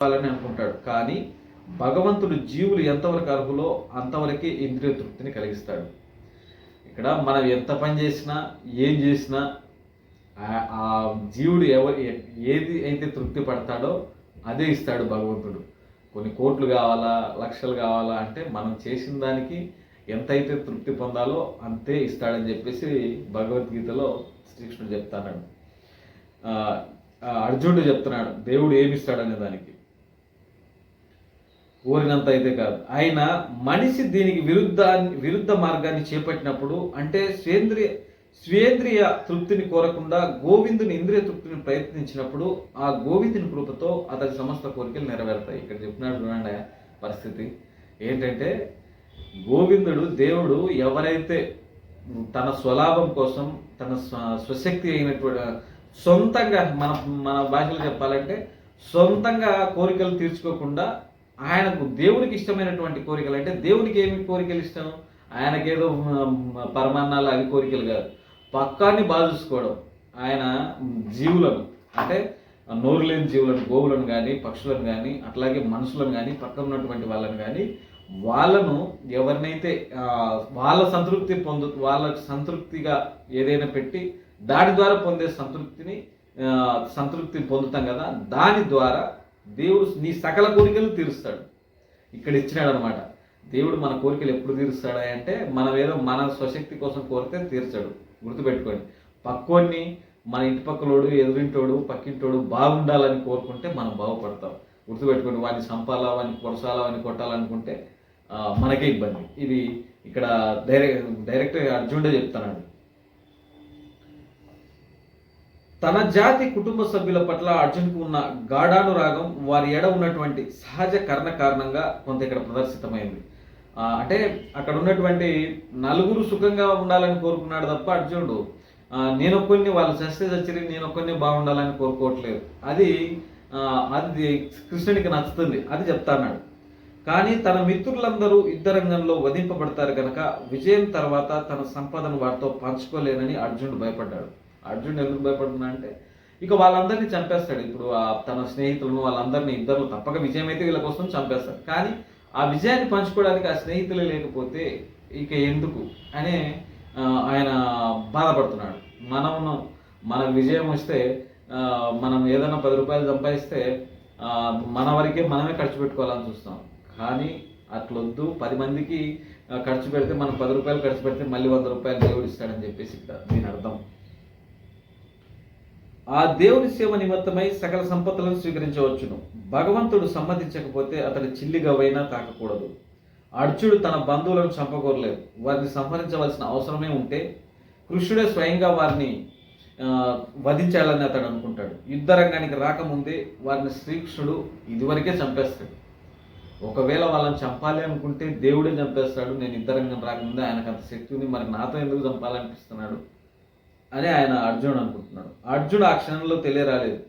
కావాలని అనుకుంటాడు. కానీ భగవంతుడు జీవులు ఎంతవరకు అర్హులో అంతవరకే ఇంద్రియ తృప్తిని కలిగిస్తాడు. ఇక్కడ మనం ఎంత పని చేసినా ఏం చేసినా ఆ- జీవుడు ఎవరు ఏది అయితే తృప్తి పడతాడో అదే ఇస్తాడు భగవంతుడు. కొన్ని కోట్లు కావాలా లక్షలు కావాలా అంటే మనం చేసిన దానికి ఎంతైతే తృప్తి పొందాలో అంతే ఇస్తాడని చెప్పేసి భగవద్గీతలో శ్రీకృష్ణుడు చెప్తాడు అర్జునుడు చెప్తున్నాడు దేవుడు ఏమి ఇస్తాడనే దానికి? కోరినంత అయితే కాదు. ఆయన మనిషి దీనికి విరుద్ధ విరుద్ధ మార్గాన్ని చేపట్టినప్పుడు అంటే స్వేంద్రియ స్వేంద్రియ తృప్తిని కోరకుండా గోవిందుని ఇంద్రియ తృప్తిని ప్రయత్నించినప్పుడు ఆ గోవిందుని కృపతో అతని సమస్త కోరికలు నెరవేరుతాయి. ఇక్కడ చెప్పినాడు చూడండి ఆ పరిస్థితి. ఏంటంటే గోవిందుడు దేవుడు ఎవరైతే తన స్వలాభం కోసం తన స్వ- స్వశక్తి అయినటువంటి సొంతంగా మన మన భాషలో చెప్పాలంటే సొంతంగా కోరికలు తీర్చుకోకుండా ఆయనకు దేవునికి ఇష్టమైనటువంటి కోరికలు అంటే దేవునికి ఏమి కోరికలు ఇష్టం? ఆయనకేదో పరమాన్నాలు అవి కోరికలు కాదు. పక్కాన్ని బాగా చూసుకోవడం. ఆయన జీవులను. అంటే నోరు లేని జీవులను గోవులను కానీ పక్షులను కానీ అట్లాగే మనుషులను కానీ పక్కన ఉన్నటువంటి వాళ్ళని కానీ వాళ్ళను ఎవరినైతే వాళ్ళ సంతృప్తి పొందు వాళ్ళకి సంతృప్తిగా ఏదైనా పెట్టి దాని ద్వారా పొందే సంతృప్తిని సంతృప్తిని పొందుతాం కదా దాని ద్వారా దేవుడు నీ సకల కోరికలు తీరుస్తాడు. ఇక్కడ ఇచ్చినాడు అనమాట దేవుడు మన కోరికలు ఎప్పుడు తీరుస్తాడా అంటే మనం ఏదో మన స్వశక్తి కోసం కోరితే తీర్చాడు. గుర్తుపెట్టుకోండి. పక్కోడిని మన ఇంటి పక్కలోడు ఎదురింటోడు పక్కింటోడు బాగుండాలని కోరుకుంటే మనం బాగుపడతాం. గుర్తుపెట్టుకోండి వాడిని చంపాలా వాడిని కొరసాలా వాడిని కొట్టాలనుకుంటే మనకే ఇబ్బంది. ఇది ఇక్కడ డైరెక్ట్ డైరెక్ట్ అర్జునుడే చెప్తున్నాడు. తన జాతి కుటుంబ సభ్యుల పట్ల అర్జున్కు ఉన్న గాఢానురాగం వారి ఎడ ఉన్నటువంటి సహజ కర్ణ కారణంగా కొంత ఇక్కడ ప్రదర్శితమైంది. అంటే అక్కడ ఉన్నటువంటి నలుగురు సుఖంగా ఉండాలని కోరుకున్నాడు తప్ప అర్జునుడు నేను కొన్ని వాళ్ళు చస్తే చచ్చిరి నేను కొన్ని బాగుండాలని కోరుకోవట్లేదు. అది అది కృష్ణుడికి నచ్చుతుంది అది చెప్తాన్నాడు. కానీ తన మిత్రులందరూ యుద్ధరంగంలో వధింపబడతారు కనుక విజయం తర్వాత తన సంపదను వారితో పంచుకోలేనని అర్జునుడు భయపడ్డాడు. అర్జునుడు ఎందుకు భయపడుతున్నా అంటే ఇక వాళ్ళందరినీ చంపేస్తాడు. ఇప్పుడు ఆ తన స్నేహితులను వాళ్ళందరినీ ఇద్దరు తప్పక విజయం అయితే వీళ్ళ కోసం చంపేస్తాడు. కానీ ఆ విజయాన్ని పంచుకోవడానికి ఆ స్నేహితులే లేకపోతే ఇక ఎందుకు అనే ఆయన బాధపడుతున్నాడు. మనం మన విజయం వస్తే మనం ఏదైనా పది రూపాయలు సంపాదిస్తే మన వరకే మనమే ఖర్చు పెట్టుకోవాలని చూస్తాం. కానీ అట్లొద్దు. పది మందికి ఖర్చు పెడితే మనం పది రూపాయలు ఖర్చు పెడితే మళ్ళీ వంద రూపాయలు దేవుడు ఇస్తాడని చెప్పేసి ఇక్కడ దీని అర్థం. ఆ దేవుని సేవ నిమిత్తమై సకల సంపత్తులను స్వీకరించవచ్చును. భగవంతుడు సమ్మతించకపోతే అతడు చిల్లిగవైనా తాకకూడదు. అర్జుడు తన బంధువులను చంపకూరలేదు. వారిని సంహరించవలసిన అవసరమే ఉంటే కృష్ణుడే స్వయంగా వారిని వధించాలని అతడు అనుకుంటాడు. యుద్ధరంగానికి రాకముందే వారిని శ్రీకృష్ణుడు ఇదివరకే చంపేస్తాడు. ఒకవేళ వాళ్ళని చంపాలి అనుకుంటే దేవుడే చంపేస్తాడు. నేను యుద్ధరంగం రాకముందే ఆయనకు అంత శక్తి ఉంది. మరి నాతో ఎందుకు చంపాలనిపిస్తున్నాడు? అని ఆయన అర్జునుడు అనుకుంటున్నాడు. అర్జునుడు ఆ క్షణంలో తెలియరాలేదు.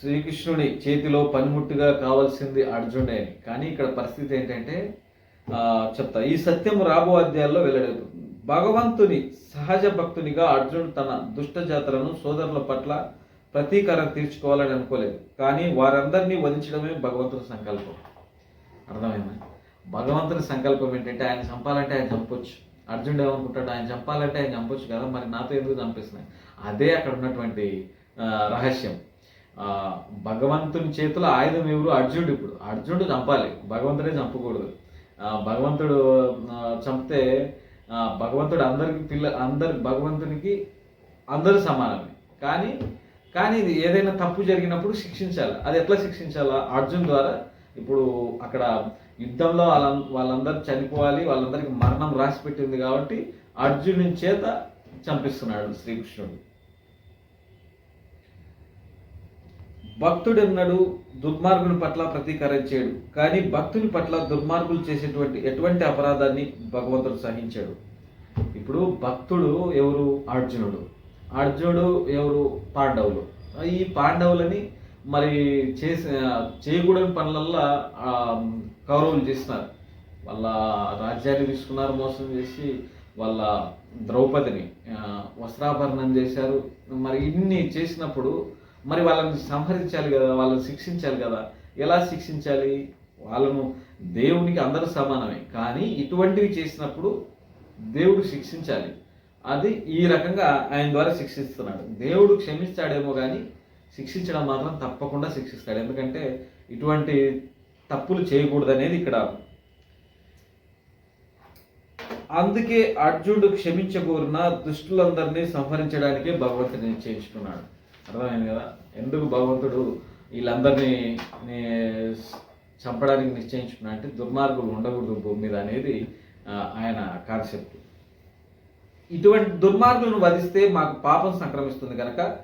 శ్రీకృష్ణుడి చేతిలో పనిముట్టుగా కావాల్సింది అర్జునుడే కానీ ఇక్కడ పరిస్థితి ఏంటంటే చెప్తా. ఈ సత్యం రాబో అధ్యాయాల్లో వెల్లడవుతుంది. భగవంతుని సహజ భక్తునిగా అర్జునుడు తన దుష్ట జాతరను సోదరుల పట్ల ప్రతీకారం తీర్చుకోవాలని అనుకోలేదు. కానీ వారందరినీ వధించడమే భగవంతుని సంకల్పం. అర్థమైందా? భగవంతుని సంకల్పం ఏంటంటే ఆయన చంపాలంటే ఆయన చంపొచ్చు. అర్జునుడు ఏమనుకుంటాడు? ఆయన చంపాలంటే ఆయన చంపొచ్చు కదా మరి నాతో ఎందుకు చంపిస్తున్నాయి? అదే అక్కడ ఉన్నటువంటి రహస్యం. భగవంతుని చేతిలో ఆయుధం ఎవరు? అర్జునుడు ఇప్పుడు. అర్జునుడు చంపాలి. భగవంతుడే చంపకూడదు. భగవంతుడు చంపితే భగవంతుడు అందరికి పిల్ల అందరు భగవంతునికి అందరూ సమానమే. కానీ కానీ ఇది ఏదైనా తప్పు జరిగినప్పుడు శిక్షించాలి. అది ఎట్లా శిక్షించాలా? అర్జున్ ద్వారా ఇప్పుడు అక్కడ యుద్ధంలో వాళ్ళ వాళ్ళందరూ చనిపోవాలి వాళ్ళందరికీ మరణం రాసి పెట్టింది కాబట్టి అర్జునుని చేత చంపిస్తున్నాడు శ్రీకృష్ణుడు. భక్తుడు ఉన్నాడు దుర్మార్గుని పట్ల ప్రతీకారం చేయడు. కానీ భక్తుని పట్ల దుర్మార్గులు చేసేటువంటి ఎటువంటి అపరాధాన్ని భగవంతుడు సహించాడు. ఇప్పుడు భక్తుడు ఎవరు? అర్జునుడు. అర్జునుడు ఎవరు? పాండవులు. ఈ పాండవులని మరి చేసే చేయకూడని పనులల్లా ఆ, కౌరవులు చేస్తున్నారు. వాళ్ళ రాజ్యాన్ని తీసుకున్నారు మోసం చేసి వాళ్ళ ద్రౌపదిని వస్త్రాభరణం చేశారు. మరి ఇన్ని చేసినప్పుడు మరి వాళ్ళని సంహరించాలి కదా వాళ్ళని శిక్షించాలి కదా. ఎలా శిక్షించాలి? వాళ్ళను దేవునికి అందరూ సమానమే. కానీ ఇటువంటివి చేసినప్పుడు దేవుడు శిక్షించాలి. అది ఈ రకంగా ఆయన ద్వారా శిక్షిస్తున్నాడు. దేవుడు క్షమిస్తాడేమో కానీ శిక్షించడం మాత్రం తప్పకుండా శిక్షిస్తాడు. ఎందుకంటే ఇటువంటి తప్పులు చేయకూడదనేది ఇక్కడ. అందుకే అర్జునుడు క్షమించకూరిన దుష్టులందరినీ సంహరించడానికే భగవంతుడు నిశ్చయించుకున్నాడు అర్థమైంది కదా? ఎందుకు భగవంతుడు వీళ్ళందరినీ నే- చంపడానికి నిశ్చయించుకున్నా అంటే దుర్మార్గులు ఉండకూడదు భూమి మీద అనేది ఆయన కాన్సెప్ట్. ఇటువంటి దుర్మార్గులను వధిస్తే మాకు పాపం సంక్రమిస్తుంది కనుక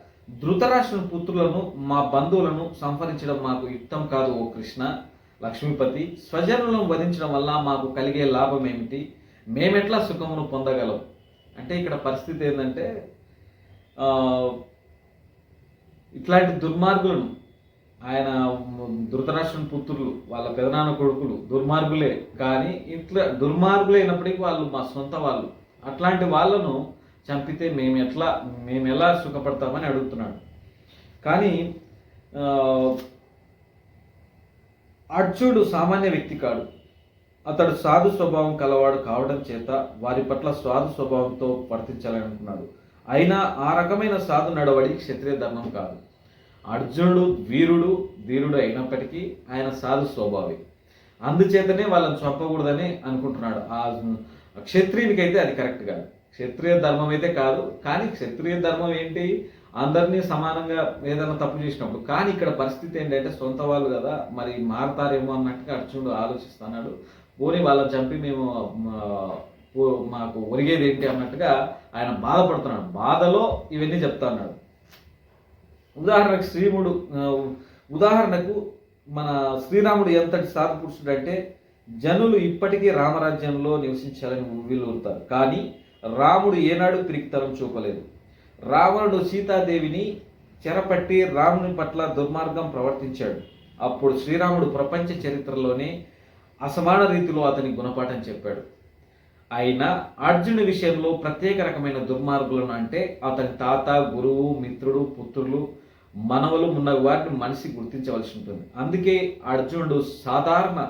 ధృతరాష్ట్రుని పుత్రులను మా బంధువులను సంహరించడం మాకు యుక్తం కాదు ఓ కృష్ణ. లక్ష్మీపతి స్వజనులను వధించడం వల్ల మాకు కలిగే లాభం ఏమిటి? మేమెట్లా సుఖమును పొందగలం? అంటే ఇక్కడ పరిస్థితి ఏంటంటే ఇట్లాంటి దుర్మార్గులను ఆయన ధృతరాష్ట్రుని పుత్రులు వాళ్ళ పెదనాన్న కొడుకులు దుర్మార్గులే. కానీ ఇట్లా దుర్మార్గులే అయినప్పటికీ వాళ్ళు మా సొంత వాళ్ళు. అట్లాంటి వాళ్ళను చంపితే మేము ఎట్లా మేము ఎలా సుఖపడతామని అడుగుతున్నాడు. కానీ అర్జునుడు సామాన్య వ్యక్తి కాడు. అతడు సాధు స్వభావం కలవాడు కావడం చేత వారి పట్ల సాధు స్వభావంతో వర్తించాలనుకున్నాడు. అయినా ఆ రకమైన సాధు నడవడి క్షత్రియ ధర్మం కాదు. అర్జునుడు వీరుడు ధీరుడు అయినప్పటికీ ఆయన సాధు స్వభావి. అందుచేతనే వాళ్ళని చంపకూడదని అనుకుంటున్నాడు. ఆ క్షత్రియునికైతే అది కరెక్ట్ కాదు. క్షత్రియ ధర్మం అయితే కాదు. కానీ క్షత్రియ ధర్మం ఏంటి? అందరినీ సమానంగా ఏదైనా తప్పు చేసినప్పుడు. కానీ ఇక్కడ పరిస్థితి ఏంటంటే సొంత వాళ్ళు కదా మరి మారతారేమో అన్నట్టుగా అర్జునుడు ఆలోచిస్తున్నాడు. పోనీ వాళ్ళని చంపి మేము మాకు ఒరిగేది ఏంటి అన్నట్టుగా ఆయన బాధపడుతున్నాడు. బాధలో ఇవన్నీ చెప్తున్నాడు. ఉదాహరణకు శ్రీముడు ఉదాహరణకు మన శ్రీరాముడు ఎంతటి సాధు పురుషుడు అంటే జనులు ఇప్పటికీ రామరాజ్యంలో నివసించాలని వీలుతారు కానీ రాముడు ఏనాడు పిరికితనం చూపలేదు. రావణుడు సీతాదేవిని చెరపట్టి రాముని పట్ల దుర్మార్గం ప్రవర్తించాడు. అప్పుడు శ్రీరాముడు ప్రపంచ చరిత్రలోనే అసమాన రీతిలో అతని గుణపాఠం చెప్పాడు. అయినా అర్జునుడి విషయంలో ప్రత్యేక రకమైన దుర్మార్గులను అంటే అతని తాత గురువు మిత్రుడు పుత్రులు మనవలు ఉన్న వారిని మనిషి గుర్తించవలసి ఉంటుంది. అందుకే అర్జునుడు సాధారణ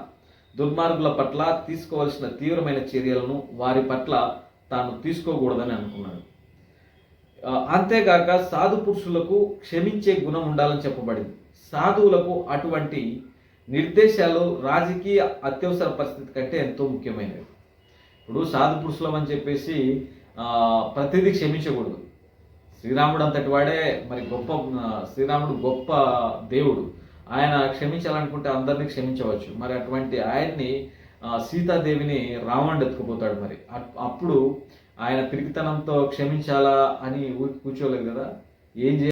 దుర్మార్గుల పట్ల తీసుకోవాల్సిన తీవ్రమైన చర్యలను వారి పట్ల తాను తీసుకోకూడదని అనుకున్నాడు. అంతేగాక సాధు పురుషులకు క్షమించే గుణం ఉండాలని చెప్పబడింది. సాధువులకు అటువంటి నిర్దేశాలు రాజకీయ అత్యవసర పరిస్థితి కంటే ఎంతో ముఖ్యమైనవి. ఇప్పుడు సాధు పురుషులం అని చెప్పేసి ప్రతిదీ క్షమించకూడదు. శ్రీరాముడు అంతటి వాడే మరి గొప్ప శ్రీరాముడు గొప్ప దేవుడు. ఆయన క్షమించాలనుకుంటే అందరినీ క్షమించవచ్చు. మరి అటువంటి ఆయన్ని సీతాదేవిని రావణుడు ఎత్తుకుపోతాడు మరి. అప్పుడు ఆయన పిరికితనంతో క్షమించాలా అని కూర్చోలేదు కదా? ఏం చే